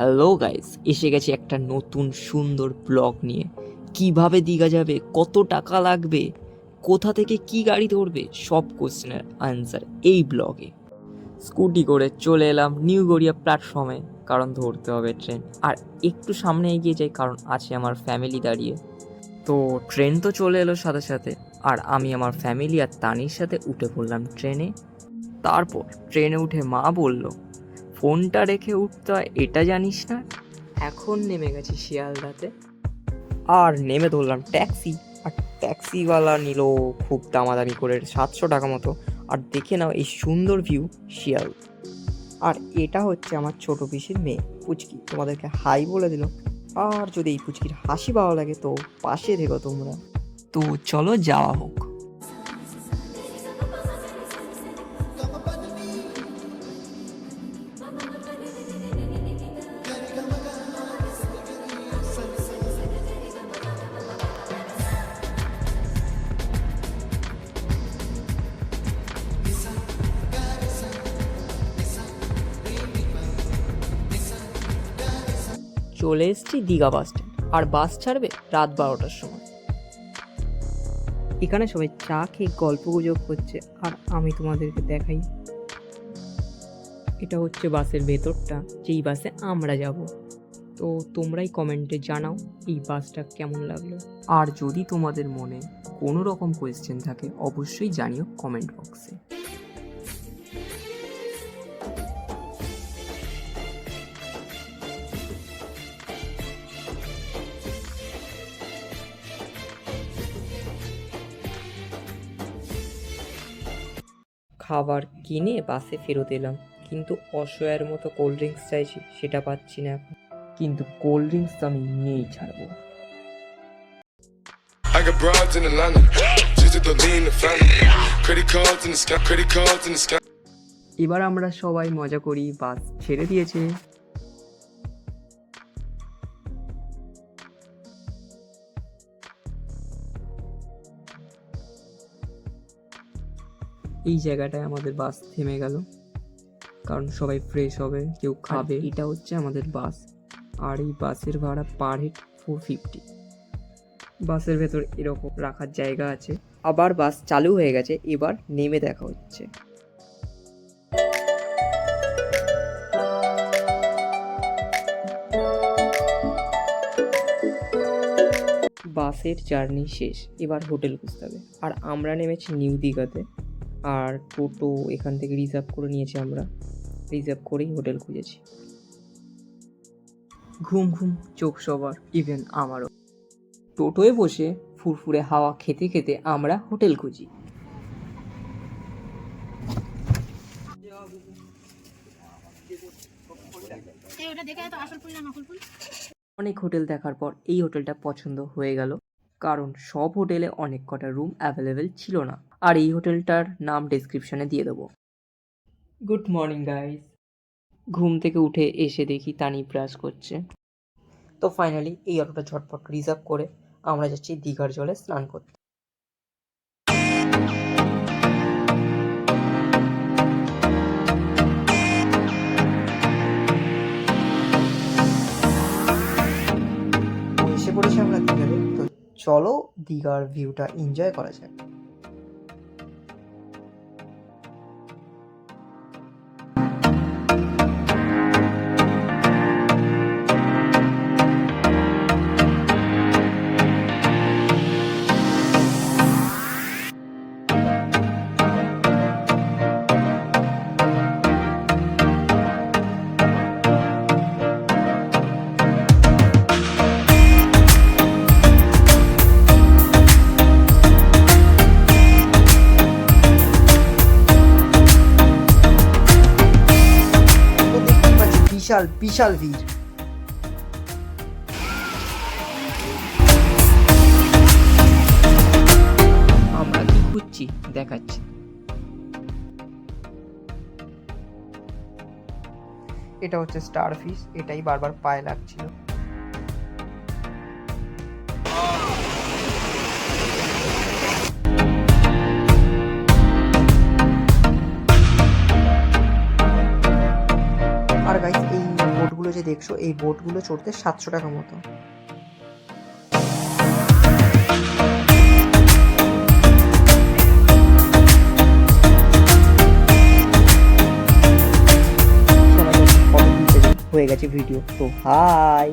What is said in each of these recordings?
Hello guys এসে গেছি একটা নতুন সুন্দর ব্লগ নিয়ে। কীভাবে দীঘা যাবে? কত টাকা লাগবে? কোথা থেকে কি গাড়ি ধরবে? সব কোশ্চেনের আনসার এই ব্লগে স্কুটি করে চলে এলাম নিউ গড়িয়া প্ল্যাটফর্মে কারণ ধরতে হবে ট্রেন আর একটু সামনে এগিয়ে যাই, কারণ আছে আমার ফ্যামিলি দাঁড়িয়ে। তো ট্রেন তো চলে এলো সাথে সাথে, আর আমি আমার ফ্যামিলি আর তানির সাথে উঠে পড়লাম ট্রেনে তারপর ট্রেনে উঠে মা বলল ফোনটা রেখে উঠতে হয় এটা জানিস না? এখন নেমে গেছি শিয়ালদাতে। আর নেমে ধরলাম ট্যাক্সি। আর ট্যাক্সিওয়ালা নিল খুব দামাদামি করে সাতশো টাকা মতো। আর দেখে নাও এই সুন্দর ভিউ শিয়াল। আর এটা হচ্ছে আমার ছোট পিসির মেয়ে পুচকি। তোমাদেরকে হাই বলে দিল। আর যদি এই পুচকির হাসি ভালো লাগে তো পাশে থেকো তোমরা। তো চলো যাওয়া হোক। চলে এসেছি দীঘা বাস স্ট্যান্ড আর বাস ছাড়বে রাত বারোটার সময়। এখানে সবাই চা খেয়ে গল্প গুজব করছে আর আমি তোমাদেরকে দেখাই। এটা হচ্ছে বাসের ভেতরটা যেই বাসে আমরা যাব। তো তোমরাই কমেন্টে জানাও এই বাসটা কেমন লাগল। আর যদি তোমাদের মনে কোনো রকম কোয়েশ্চেন থাকে অবশ্যই জানিও কমেন্ট বক্সে খাবার কিনে বাসে ফেরত এলাম কিন্তু অসহায়ের মতো কোল্ড ড্রিঙ্কস চাইছি সেটা পাচ্ছি না এখন কিন্তু কোল্ড ড্রিঙ্কস তো আমি নিয়েই ছাড়বো I got broads in Atlanta. Just to the lean the family. Credit cards in the sky. Credit cards in the sky. এবার আমরা সবাই মজা করি বাস ছেড়ে দিয়েছে এই জায়গাটায় আমাদের বাস থেমে গেল। কারণ সবাই ফ্রেশ হবে কেউ খাবে। এটা হচ্ছে আমাদের বাস। আর এই বাসের ভাড়া পার হেড ফোর ফিফটি বাসের ভেতর এরকম রাখার জায়গা আছে। আবার বাস চালু হয়ে গেছে এবার নেমে দেখা হচ্ছে। বাসের জার্নি শেষ এবার হোটেল খুঁজতে হবে। আর আমরা নেমেছি নিউ দীঘাতে। আর টোটো এখান থেকে রিজার্ভ করে নিয়েছি আমরা। রিজার্ভ করেই হোটেল খুঁজেছি। ঘুম ঘুম চোখ সবার ইভেন আমারও। টোটোয় বসে ফুরফুরে হাওয়া খেতে খেতে আমরা হোটেল খুঁজি। অনেক হোটেল দেখার পর এই হোটেলটা পছন্দ হয়ে গেল। কারণ সব হোটেলে অনেক কটা রুম অ্যাভেলেবেল ছিল না। আর এই হোটেলটার নাম ডেসক্রিপশনে দিয়ে দেবো। Good morning, guys. ঘুম থেকে উঠে এসে দেখি তানি ব্রাশ করছে। তো ফাইনালি এই অটোটা ঝটপট রিজার্ভ করে আমরা যাচ্ছি দীঘার জলে স্নান করতে। পড়েছি আমরা দীঘাতে। চলো দীঘার ভিউটা এনজয় করা যাক। বিশাল বিশাল ভিড়। আমরা কি খুঁজছি? দেখাচ্ছি। এটা হচ্ছে স্টার ফিশ এটাই বারবার পায়ে লাগছিল। দেখছ এই বোটগুলো চড়তে সাতশো টাকা মতো। হয়ে গেছে ভিডিও তো হাই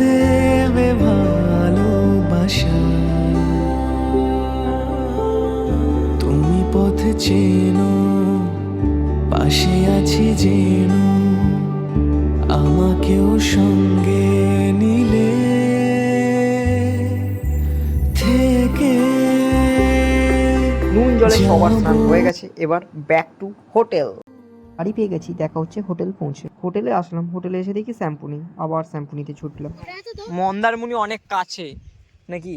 দেবে ভালোবাসা। তুমি পথ চেনো পাশে আছি যেন আমাকেও সঙ্গে নিলে থেকে। নুন জলে সবার স্নান হয়ে গেছে এবার ব্যাক টু হোটেল বাড়ি পেয়ে গেছি। দেখা হচ্ছে হোটেল পৌঁছে। হোটেলে আসলাম। হোটেলে এসে দেখি শ্যাম্পুনি। আবার শ্যাম্পুনিতে ছুটলাম। মন্দারমণি অনেক কাছে। নাকি?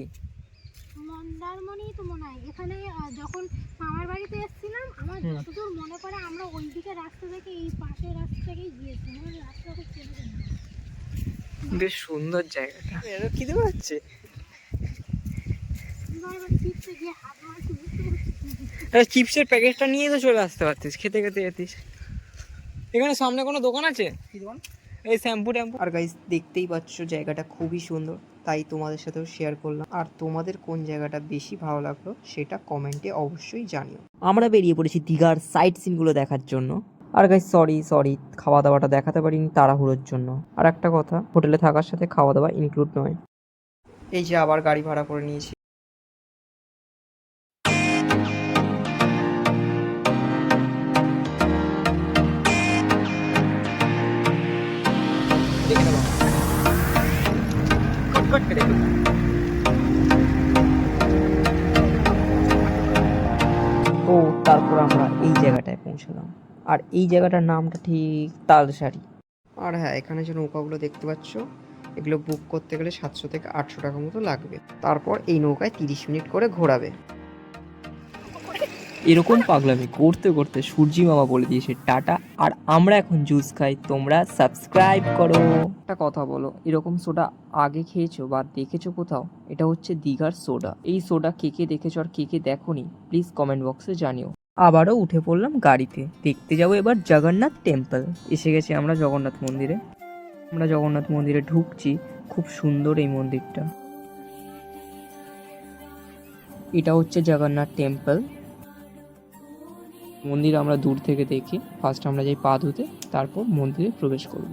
মন্দারমণি তো মনে হয়। এখানে যখন মামার বাড়িতে এসেছিলাম আমার যতদূর মনে পড়ে আমরা ওই দিকে রাস্তা থেকে এই পাশের রাস্তা থেকেই গিয়েছি আমার রাস্তা খুব চেনা চেনা। বেশ সুন্দর জায়গাটা। খিদে পাচ্ছে। চিপসের প্যাকেটটা নিয়ে তো চলে আসতে পারতিস। খেতে খেতে যেতিস। এখানে সামনে কোনো দোকান আছে? এই শ্যাম্পু ট্যাম্পু। আর গাইস দেখতেই পাচ্ছ জায়গাটা খুবই সুন্দর তাই তোমাদের সাথেও শেয়ার করলাম। আর তোমাদের কোন জায়গাটা বেশি ভালো লাগল সেটা কমেন্টে অবশ্যই জানিও। আমরা বেরিয়ে পড়েছি দীঘার সাইট সিনগুলো দেখার জন্য। আর গাইস সরি সরি খাওয়া দাওয়াটা দেখাতে পারিনি তাড়াহুড়োর জন্য। আর একটা কথা হোটেলে থাকার সাথে খাওয়া দাওয়া ইনক্লুড নয়। এই যে আবার গাড়ি ভাড়া করে নিয়েছি। পৌঁছলাম। আর এই জায়গাটার নামটা ঠিক তালসারি আর হ্যাঁ এখানে যে নৌকাগুলো দেখতে পাচ্ছ এগুলো বুক করতে গেলে সাতশো থেকে আটশো টাকা মতো লাগবে। তারপর এই নৌকায় তিরিশ মিনিট করে ঘোরাবে। এরকম পাগলামি করতে করতে সূর্যি মামা বলে দিয়েছে টাটা আর আমরা এখন জুস খাই তোমরা সাবস্ক্রাইব করো। একটা কথা বলো এরকম সোডা আগে খেয়েছো বা দেখেছ কোথাও? এটা হচ্ছে দীঘার সোডা। এই সোডা কে কে দেখেছ আর কে কে দেখোনি প্লিজ কমেন্ট বক্সে জানিও। আবারও উঠে পড়লাম গাড়িতে। দেখতে যাব এবার জগন্নাথ টেম্পল এসে গেছি আমরা জগন্নাথ মন্দিরে। আমরা জগন্নাথ মন্দিরে ঢুকছি, খুব সুন্দর এই মন্দিরটা। এটা হচ্ছে জগন্নাথ টেম্পল মন্দির আমরা দূর থেকে দেখি। ফার্স্ট আমরা যাই পা ধুতে, তারপর মন্দিরে প্রবেশ করব।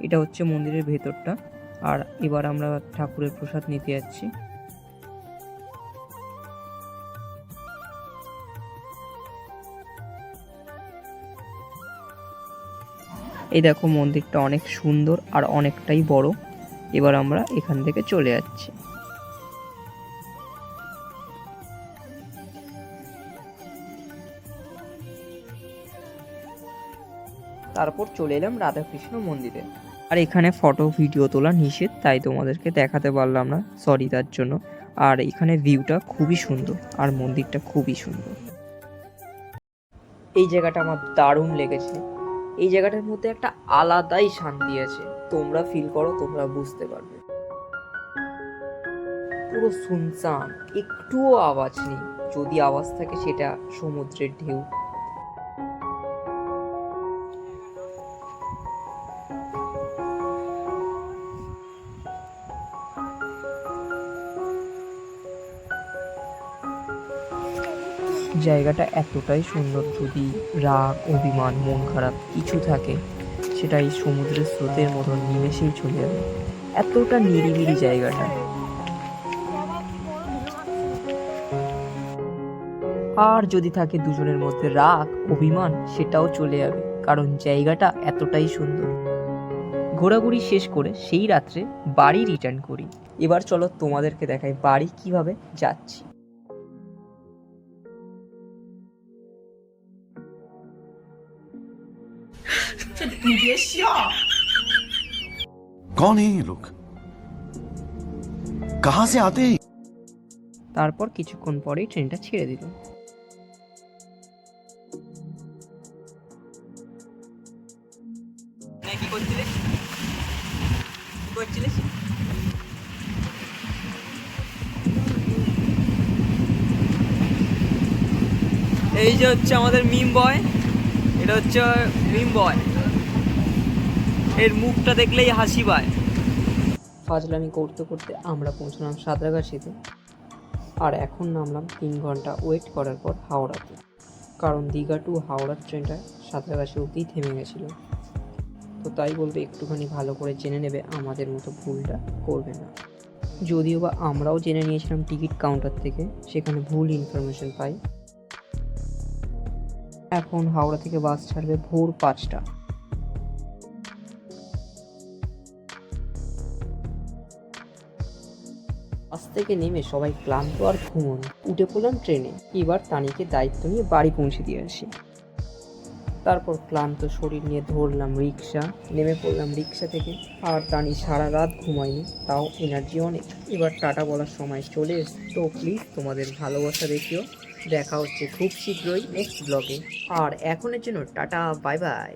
এটা হচ্ছে মন্দিরের ভেতরটা। আর এবার আমরা ঠাকুরের প্রসাদ নিতে যাচ্ছি। এই দেখো মন্দিরটা অনেক সুন্দর আর অনেকটাই বড়। এবার আমরা এখান থেকে চলে যাচ্ছি। তারপর চলে এলাম রাধাকৃষ্ণ মন্দিরে। আর এখানে ফটো, ভিডিও তোলা নিষেধ, তাই তোমাদেরকে দেখাতে পারলাম না। সরি তার জন্য। আর এখানে ভিউটা খুবই সুন্দর আর মন্দিরটা খুবই সুন্দর। এই জায়গাটা আমার দারুণ লেগেছে। এই জায়গাটার মধ্যে একটা আলাদাই শান্তি আছে। তোমরা ফিল করো, তোমরা বুঝতে পারবে। পুরো শুনসান একটুও আওয়াজ নেই। যদি আওয়াজ থাকে, সেটা সমুদ্রের ঢেউ। জায়গাটা এতটাই সুন্দর যদি রাগ, অভিমান, মন খারাপ কিছু থাকে সেটা এই সমুদ্রের স্রোতের মতো নিমেষেই চলে যাবে। এতটা নিরিবিলি জায়গাটা। আর যদি থাকে দুজনের মধ্যে রাগ, অভিমান, সেটাও চলে যাবে, কারণ জায়গাটা এতটাই সুন্দর। ঘোরাঘুরি শেষ করে সেই রাত্রে বাড়ি রিটার্ন করি। এবার চলো তোমাদেরকে দেখাই বাড়ি কীভাবে যাচ্ছি। कौन है ये लोग कहां से आते हैं তারপর কিছুক্ষণ পরেই ট্রেনটা ছেড়ে দিল কি করছিলিস কি করছিলিস এই যে হচ্ছে আমাদের মিম বয় এটা হচ্ছে মিম বয় এর মুখটা দেখলেই হাসি পায়। ফাজলামি করতে করতে আমরা পৌঁছলাম সাঁতরাগাছিতে আর এখন নামলাম তিন ঘণ্টা ওয়েট করার পর হাওড়াতে। কারণ দীঘা টু হাওড়ার ট্রেনটা সাঁতরাগাছি অবধিই থেমে গেছিল। তো তাই বলবে একটুখানি ভালো করে জেনে নেবে আমাদের মতো ভুলটা করবে না। যদিও বা আমরাও জেনে নিয়েছিলাম টিকিট কাউন্টার থেকে, সেখানে ভুল ইনফরমেশন পাই। এখন হাওড়া থেকে বাস ছাড়বে ভোর পাঁচটা। থেকে নেমে সবাই ক্লান্ত আর ঘুমন। উঠে পড়লাম ট্রেনে। এবার তানিকে দায়িত্ব নিয়ে বাড়ি পৌঁছে দিয়ে আসি। তারপর ক্লান্ত শরীর নিয়ে ধরলাম রিক্সা নেমে পড়লাম রিক্সা থেকে। আর তানি সারা রাত ঘুমায়নি। তাও এনার্জি অনেক। এবার টাটা বলার সময় চলে তো প্লিজ তোমাদের ভালোবাসা দেখিও। দেখা হচ্ছে খুব শীঘ্রই নেক্সট ব্লগে আর এখনের জন্য টাটা বাই বাই